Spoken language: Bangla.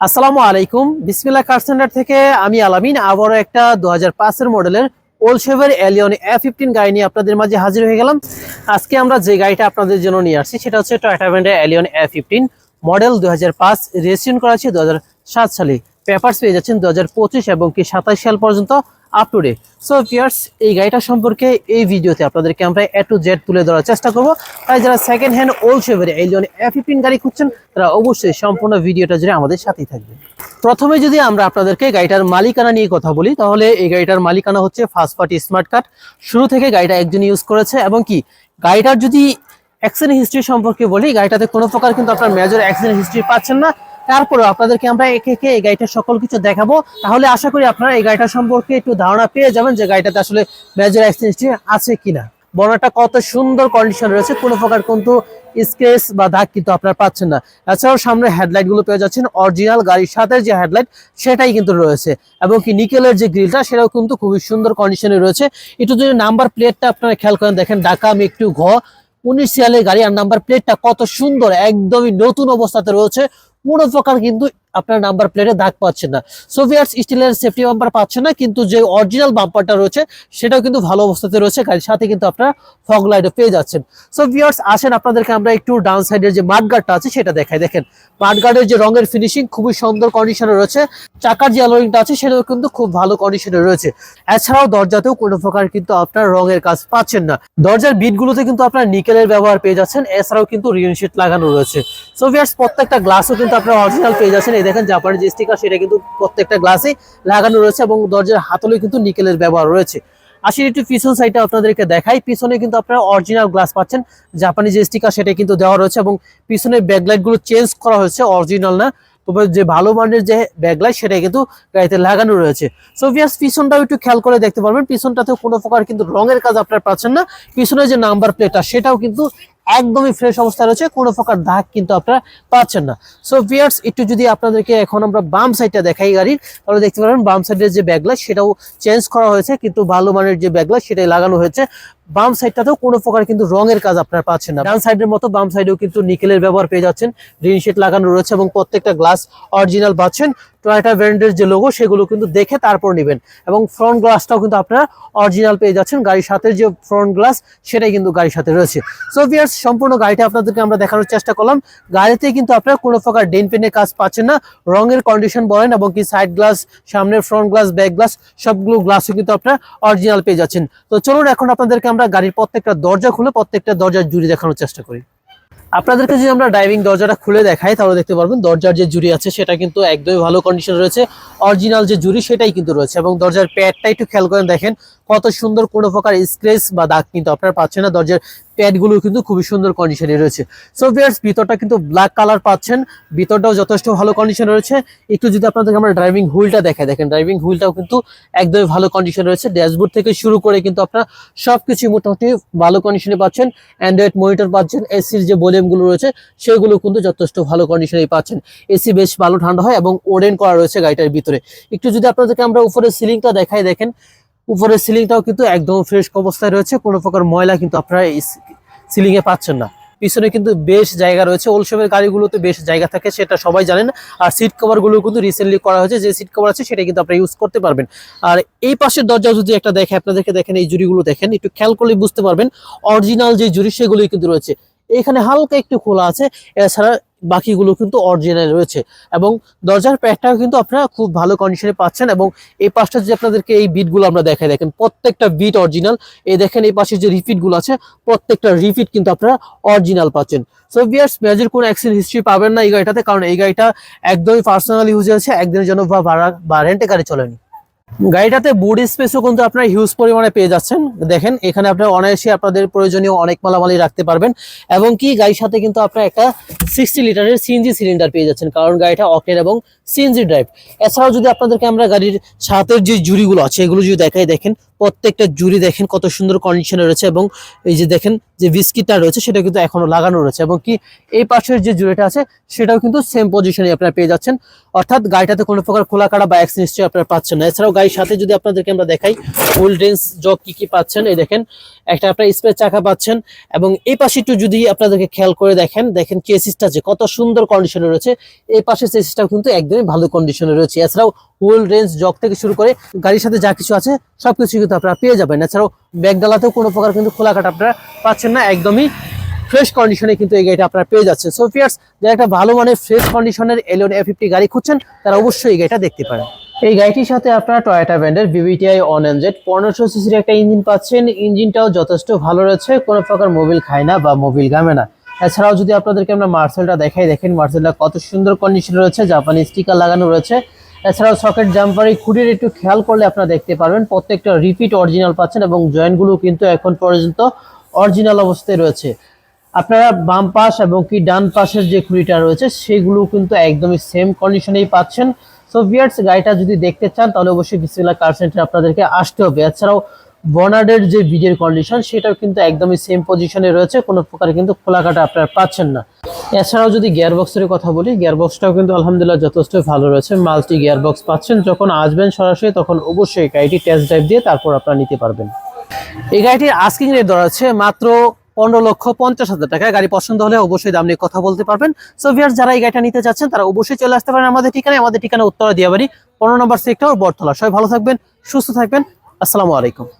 আসসালামু আলাইকুম। বিসমিল্লা কার সেন্টার থেকে আমি আলামিন, আবারও একটা দু হাজার মডেলের ওলশেভের শেভের এলিয়ন এ ফিফটিন গাড়ি নিয়ে আপনাদের মাঝে হাজির হয়ে গেলাম। আজকে আমরা যে গাড়িটা আপনাদের জন্য নিয়ে আসছি, সেটা হচ্ছে টয়টা ব্র্যান্ডের এলিয়ন এ ফিফটিন মডেল দু হাজার পাঁচ রেজিস্ট্রেশন করা আছে দু হাজার সাত সালে। পেপার্স পেয়ে যাচ্ছেন দু হাজার পঁচিশ এবং কি সাতাশ সাল পর্যন্ত। Up to date so viewers এই গাড়িটা সম্পর্কে এই ভিডিওতে আপনাদেরকে আমরা এ টু জেড তুলে ধরার চেষ্টা করব। তাই যারা সেকেন্ড হ্যান্ড ওল্ড শেভের এলিয়ন এ ফিফটিন গাড়ি খুঁজছেন, তারা অবশ্যই সম্পূর্ণ ভিডিওটা জুড়ে আমাদের সাথেই থাকবে প্রথমে যদি আমরা আপনাদেরকে গাড়িটার মালিকানা নিয়ে কথা বলি, তাহলে এই গাড়িটার মালিকানা হচ্ছে ফার্স্ট পার্টি স্মার্ট কার্ড শুরু থেকে গাড়িটা একজন ইউজ করেছে এবং কি, গাড়িটার যদি অ্যাক্সিডেন্ট হিস্ট্রি সম্পর্কে বলি, গাড়িটাতে কোনো প্রকার কিন্তু আপনার মেজর অ্যাক্সিডেন্ট হিস্ট্রি পাচ্ছেন না। তারপরে আপনাদেরকে আমরা একে একে এই গাড়িটার সকল কিছু দেখাবো। তাহলে আশা করি আপনারা এই গাড়িটা সম্পর্কে একটু ধারণা পেয়ে যাবেন যে গাড়িটাতে আসলে মেজর অ্যাক্সিডেন্ট আছে কিনা। বর্ণাটা কত সুন্দর কন্ডিশন রয়েছে, কোনো প্রকার কিন্তু স্কেচ বা দাগ কিন্তু আপনার পাচ্ছেন না। এছাড়াও সামনে হেডলাইটগুলো পেয়ে যাচ্ছেন অরিজিনাল গাড়ির সাথে যে হেডলাইট সেটাই কিন্তু রয়েছে। এবং কি নিকেলের যে গ্রিলটা সেটাও কিন্তু খুবই সুন্দর কন্ডিশনে রয়েছে। একটু যদি নাম্বার প্লেটটা আপনারা খেয়াল করেন, দেখেন ঢাকা একটু ঘ, উনিশ সিয়ালের গাড়ি, আর নাম্বার প্লেটটা কত সুন্দর, একদমই নতুন অবস্থাতে রয়েছে। কোনো প্রকার কিন্তু আপনার নাম্বার প্লেটে দাগ পাচ্ছেন না। সোভিয়ার্স স্টিলের সেফটি বাম্পার পাচ্ছেন না, কিন্তু যে অরিজিনাল বাম্পারটা রয়েছে, সেটাও কিন্তু ভালো অবস্থাতে রয়েছে, গাড়ির সাথে কিন্তু আপনারা ফগ লাইটও পেয়ে যাচ্ছেন। সো ভিউয়ার্স আসেন আপনাদেরকে আমরা একটু ডাউন সাইডের যে মাঠগার্ডটা আছে, সেটা দেখাই। দেখেন মাঠগার্ডের যে রঙের ফিনিশিং খুবই সুন্দর কন্ডিশনে রয়েছে, চাকার যে অ্যালোরিংটা আছে, সেটাও কিন্তু খুব ভালো কন্ডিশনে রয়েছে। এছাড়াও দরজাতেও কোনো প্রকার কিন্তু আপনার রঙের কাজ পাচ্ছেন না। দরজার বিটগুলোতে কিন্তু আপনার নিকেলের ব্যবহার পেয়ে যাচ্ছেন, এছাড়াও কিন্তু রিয়ন শিট লাগানো রয়েছে। সো ভিউয়ার্স প্রত্যেকটা গ্লাসও কিন্তু আপনারা অরিজিনাল পেয়ে যাচ্ছেন এই দেখেন জাপানের যে স্টিকার সেটা কিন্তু প্রত্যেকটা গ্লাসে লাগানো রয়েছে এবং দরজার হাতলেও কিন্তু নিকেলের ব্যবহার রয়েছে। আসলে একটু পিছন সাইডটা আপনাদেরকে দেখাই। পিছনে কিন্তু আপনারা অরিজিনাল গ্লাস পাচ্ছেন। জাপানি যে স্টিকার সেটা কিন্তু দেওয়া রয়েছে এবং পিছনে ব্যাকলাইটগুলো চেঞ্জ করা হয়েছে অরিজিনাল না। তবে যে ভালো মানের যে ব্যাকলাইট সেটা কিন্তু গাড়িতে লাগানো রয়েছে। সো ভিয়াস পিছনটাও একটু খেয়াল করে দেখতে পারবেন। পিছনটাতেও কোনো প্রকার কিন্তু রঙের কাজ আপনারা পাচ্ছেন না। পিছনে যে নাম্বার প্লেটটা সেটাও কিন্তু একদমই ফ্রেশ অবস্থায় রয়েছে, কোনো প্রকার দাগ কিন্তু আপনারা পাচ্ছেন না। সো ভিয়ার্স একটু যদি আপনাদেরকে এখন আমরা বাম সাইডটা দেখাই গাড়ির, তাহলে দেখতে পারেন বাম সাইডের যে ব্যাগলাস সেটাও চেঞ্জ করা হয়েছে, কিন্তু ভালো মানের যে ব্যাগলাস সেটাই লাগানো হয়েছে। বাম সাইডটাতেও কোনো প্রকার কিন্তু রঙের কাজ আপনারা পাচ্ছেন না। ডান সাইডের মতো বাম সাইডেও কিন্তু নিকেলের ব্যবহার পেয়ে যাচ্ছেন। রিন শিট লাগানো রয়েছে এবং প্রত্যেকটা গ্লাস অরিজিনাল পাচ্ছেন। টয়টা ব্র্যান্ডের যে লোগো সেগুলো কিন্তু দেখে তারপর নেবেন। এবং ফ্রন্ট গ্লাসটাও কিন্তু আপনারা অরিজিনাল পেয়ে যাচ্ছেন। গাড়ির সাথে যে ফ্রন্ট গ্লাস সেটাই কিন্তু গাড়ির সাথে রয়েছে। সো ভিয়ার্স সম্পূর্ণ গাড়িটা আপনাদেরকে আমরা দেখানোর চেষ্টা করলাম। গাড়িতে কিন্তু আপনারা কোনো প্রকার ডেন পেনের কাজ পাচ্ছেন না। রঙের কন্ডিশন বলেন এবং কি সাইড গ্লাস সামনের ফ্রন্ট গ্লাস ব্যাক গ্লাস সবগুলো গ্লাসও কিন্তু আপনারা অরিজিনাল পেয়ে যাচ্ছেন। তো চলুন এখন আপনাদেরকে আমরা গাড়ির প্রত্যেকটা দরজা খুলে প্রত্যেকটা দরজার জুড়ি দেখানোর চেষ্টা করি। আপনাদেরকে যদি আমরা ড্রাইভিং দরজাটা খুলে দেখাই, তাহলে দেখতে পারবেন দরজার যে জুড়ি আছে, সেটা কিন্তু একদমই ভালো কন্ডিশন রয়েছে। অরিজিনাল যে জুড়ি, সেটাই কিন্তু রয়েছে। এবং দরজার প্যাডটা একটু খেয়াল করেন দেখেন কত সুন্দর কোনো প্রকার স্ক্রেচ বা দাগ কিন্তু আপনারা পাচ্ছেন না। দরজার প্যাডগুলো কিন্তু খুবই সুন্দর কন্ডিশনে রয়েছে। সো ভিয়ার্স ভিতরটা কিন্তু ব্ল্যাক কালার পাচ্ছেন, ভিতরটাও যথেষ্ট ভালো কন্ডিশনে রয়েছে। একটু যদি আপনাদেরকে আমরা ড্রাইভিং হুইলটা দেখাই, দেখেন ড্রাইভিং হুইলটাও কিন্তু একদমই ভালো কন্ডিশনে রয়েছে। ড্যাশবোর্ড থেকে শুরু করে কিন্তু আপনারা সবকিছু মোটামুটি ভালো কন্ডিশনে পাচ্ছেন। অ্যান্ড্রয়েড মনিটর পাচ্ছেন এসির যে ভলিউমগুলো রয়েছে, সেগুলো কিন্তু যথেষ্ট ভালো কন্ডিশনে পাচ্ছেন। এসি বেশ ভালো ঠান্ডা হয় এবং ওডেন করা রয়েছে গাড়িটার ভিতরে। একটু যদি আপনাদেরকে আমরা উপরে সিলিংটা দেখাই, দেখেন উপরের সিলিংটাও কিন্তু একদম ফ্রেশ অবস্থায় রয়েছে, কোনো প্রকার ময়লা কিন্তু আপনারা এই সিলিং এ পাচ্ছেন না। পিছনে কিন্তু বেশ জায়গা রয়েছে ওলসেমের গাড়িগুলোতে বেশ জায়গা থাকে, সেটা সবাই জানেন। আর সিট কভারগুলো কিন্তু রিসেন্টলি করা হয়েছে, যে সিট কভার আছে সেটা কিন্তু আপনারা ইউজ করতে পারবেন। আর এই পাশের দরজা যদি একটা দেখে, আপনাদেরকে দেখেন, এই জুড়িগুলো দেখেন, একটু খেয়াল করলে বুঝতে পারবেন অরিজিনাল যে জুড়ি সেগুলোই কিন্তু রয়েছে। এখানে হালকা একটু খোলা আছে, এছাড়া বাকিগুলো কিন্তু অরিজিনাল রয়েছে এবং দরজার প্যাডটাও কিন্তু আপনারা খুব ভালো কন্ডিশনে পাচ্ছেন এবং এই পাশটা যে আপনাদেরকে এই বিটগুলো আমরা দেখাই, দেখেন প্রত্যেকটা বিট অরিজিনাল এই দেখেন এই পাশে যে রিপিটগুলো আছে, প্রত্যেকটা রিপিট কিন্তু আপনারা অরিজিনাল পাচ্ছেন। সো বিয়ার্স মেজর কোনো অ্যাক্সিডেন্ট হিস্ট্রি পাবেন না এই গাড়িটাতে, কারণ এই গাড়িটা একদমই পার্সোনাল ইউজ আছে, একদিনের জন্য বা ভাড়া বা রেন্টে গাড়ি চলেনি। গাড়িটাতে বুড স্পেসও কিন্তু আপনারা হিউজ পরিমাণে পেয়ে যাচ্ছেন। দেখেন, এখানে আপনার অনায়াসে আপনাদের প্রয়োজনীয় অনেক মালামালি রাখতে পারবেন। এবং কি, গাড়ির সাথে কিন্তু আপনারা একটা সিক্সটি লিটারের সিএনজি সিলিন্ডার পেয়ে যাচ্ছেন, কারণ গাড়িটা অকের এবং সিএনজি ড্রাইভ এছাড়াও যদি আপনাদেরকে আমরা গাড়ির সাথের যে জুড়িগুলো আছে, এগুলো যদি দেখাই, দেখেন প্রত্যেকটা জুড়ি দেখেন কত সুন্দর কন্ডিশনে রয়েছে এবং এই যে দেখেন যে বিস্কিটটা রয়েছে সেটা কিন্তু এখনও লাগানো রয়েছে এবং কি এই পাশের যে জুড়েটা আছে সেটাও কিন্তু সেম পজিশনে আপনারা পেয়ে যাচ্ছেন। অর্থাৎ গাড়িটাতে কোনো প্রকার খোলা কাটা বা অ্যাক্স নিশ্চয়ই আপনারা পাচ্ছেন না। এছাড়াও গাড়ির সাথে যদি আপনাদেরকে আমরা দেখাই ফুল রেঞ্জ জগ কি কি পাচ্ছেন, এই দেখেন, একটা আপনার স্প্রে চাকা পাচ্ছেন এবং এই পাশে একটু যদি আপনাদেরকে খেয়াল করে দেখেন দেখেন চেসিসটা যে কত সুন্দর কন্ডিশনে রয়েছে, এই পাশের চেসিসটাও কিন্তু একদমই ভালো কন্ডিশনে রয়েছে। এছাড়াও হুইল রেঞ্জ জগ থেকে শুরু করে গাড়ির সাথে যা কিছু আছে, সবকিছু কিন্তু আপনারা পেয়ে যাবেন। এছাড়াও ব্যাগডালাতেও কোনো প্রকার কিন্তু খোলা কাটা আপনারা পাচ্ছেন না, একদমই ফ্রেশ কন্ডিশনে কিন্তু এই গাড়িটা আপনারা পেয়ে যাচ্ছেন। সো ফিয়ার্স যারা একটা ভালো মানের ফ্রেশ কন্ডিশনের এলিয়ন এ ফিফটি গাড়ি খুঁজছেন, তারা অবশ্যই এই গাড়িটা দেখতে পারেন। এই গাড়িটির সাথে আপনারা টয়োটা ব্র্যান্ডের বিবিটিআই অন এনজেড পনেরোশো সিসির একটা ইঞ্জিন পাচ্ছেন। ইঞ্জিনটাও যথেষ্ট ভালো রয়েছে, কোনো প্রকার মোবিল খায় না বা মোবিল গামে না। এছাড়াও যদি আপনাদেরকে আমরা মার্সেলটা দেখাই, দেখেন মার্সেলটা কত সুন্দর কন্ডিশনে রয়েছে জাপানি স্টিকার লাগানো রয়েছে। এছাড়াও সকেট জাম্পারি খুঁটির একটু খেয়াল করলে আপনারা দেখতে পারবেন। প্রত্যেকটা রিপিট অরিজিনাল পাচ্ছেন এবং জয়েন্টগুলো কিন্তু এখন পর্যন্ত অরিজিনাল অবস্থায় রয়েছে। আপনারা বাম পাশ এবং কি ডান পাশের যে খুঁড়িটা রয়েছে সেগুলো কিন্তু একদমই সেম কন্ডিশনেই পাচ্ছেন। সো গাড়িটা যদি দেখতে চান, তাহলে অবশ্যই বিসমিল্লা কার সেন্টার আপনাদেরকে আসতে হবে। এছাড়াও বনার্ডের যে বিজের কন্ডিশন সেটাও কিন্তু একদমই সেম পজিশনে রয়েছে। কোনো প্রকার কিন্তু খোলাকাটা আপনারা পাচ্ছেন না। এছাড়াও যদি গিয়ার বক্সের কথা বলি গিয়ার বক্সটাও কিন্তু আলহামদুলিল্লাহ যথেষ্ট ভালো রয়েছে। মাল্টি গিয়ার বক্স পাচ্ছেন। যখন আসবেন সরাসরি, তখন অবশ্যই গাড়িটি টেস্ট ড্রাইভ দিয়ে তারপর আপনারা নিতে পারবেন। এই গাড়িটির আস্কিং রেট দর আছে মাত্র পনেরো লক্ষ পঞ্চাশ হাজার টাকা। গাড়ি পছন্দ হলে অবশ্যই দাম নিয়ে কথা বলতে পারবেন। সো ভিয়ার যারা এই গাড়িটা নিতে চাচ্ছেন, তারা অবশ্যই চলে আসতে পারেন আমাদের ঠিকানায়। আমাদের ঠিকানা উত্তরা দিয়াবাড়ি, পনেরো নম্বর সেক্টর বটতলা। সবাই ভালো থাকবেন, সুস্থ থাকবেন। আসসালামু আলাইকুম।